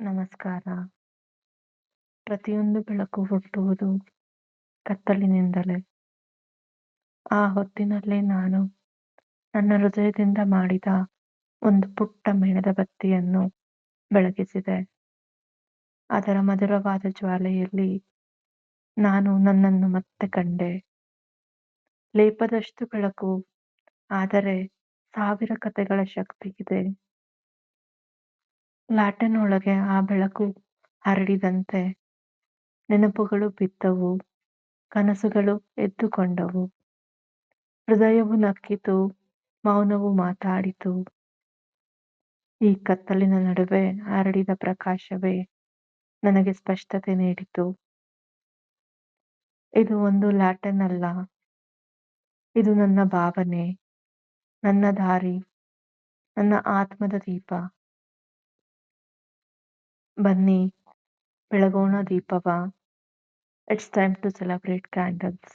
ನಮಸ್ಕಾರ. ಪ್ರತಿಯೊಂದು ಬೆಳಕು ಹುಟ್ಟುವುದು ಕತ್ತಲಿನಿಂದಲೇ. ಆ ಹೊತ್ತಿನಲ್ಲಿ ನಾನು ನನ್ನ ಹೃದಯದಿಂದ ಮಾಡಿದ ಒಂದು ಪುಟ್ಟ ಮೇಣದ ಬತ್ತಿಯನ್ನು ಬೆಳಗಿಸಿದೆ. ಅದರ ಮಧುರವಾದ ಜ್ವಾಲೆಯಲ್ಲಿ ನಾನು ನನ್ನನ್ನು ಮತ್ತೆ ಕಂಡೆ. ಲೇಪದಷ್ಟು ಬೆಳಕು ಆದರೆ ಸಾವಿರ ಕಥೆಗಳ ಶಕ್ತಿ ಇದೆ. ಲ್ಯಾಟನ್ ಒಳಗೆ ಆ ಬೆಳಕು ಹರಡಿದಂತೆ ನೆನಪುಗಳು ಬಿದ್ದವು, ಕನಸುಗಳು ಎದ್ದುಕೊಂಡವು. ಹೃದಯವು ನಕ್ಕಿತು, ಮೌನವು ಮಾತಾಡಿತು. ಈ ಕತ್ತಲಿನ ನಡುವೆ ಹರಡಿದ ಪ್ರಕಾಶವೇ ನನಗೆ ಸ್ಪಷ್ಟತೆ ನೀಡಿತು. ಇದು ಒಂದು ಲ್ಯಾಟನ್ ಅಲ್ಲ ಇದು ನನ್ನ ಭಾವನೆ, ನನ್ನ ದಾರಿ, ನನ್ನ ಆತ್ಮದ ದೀಪ. ಬನ್ನಿ. ಬೆಳಗೋಣ ದೀಪವ. It's time to celebrate candles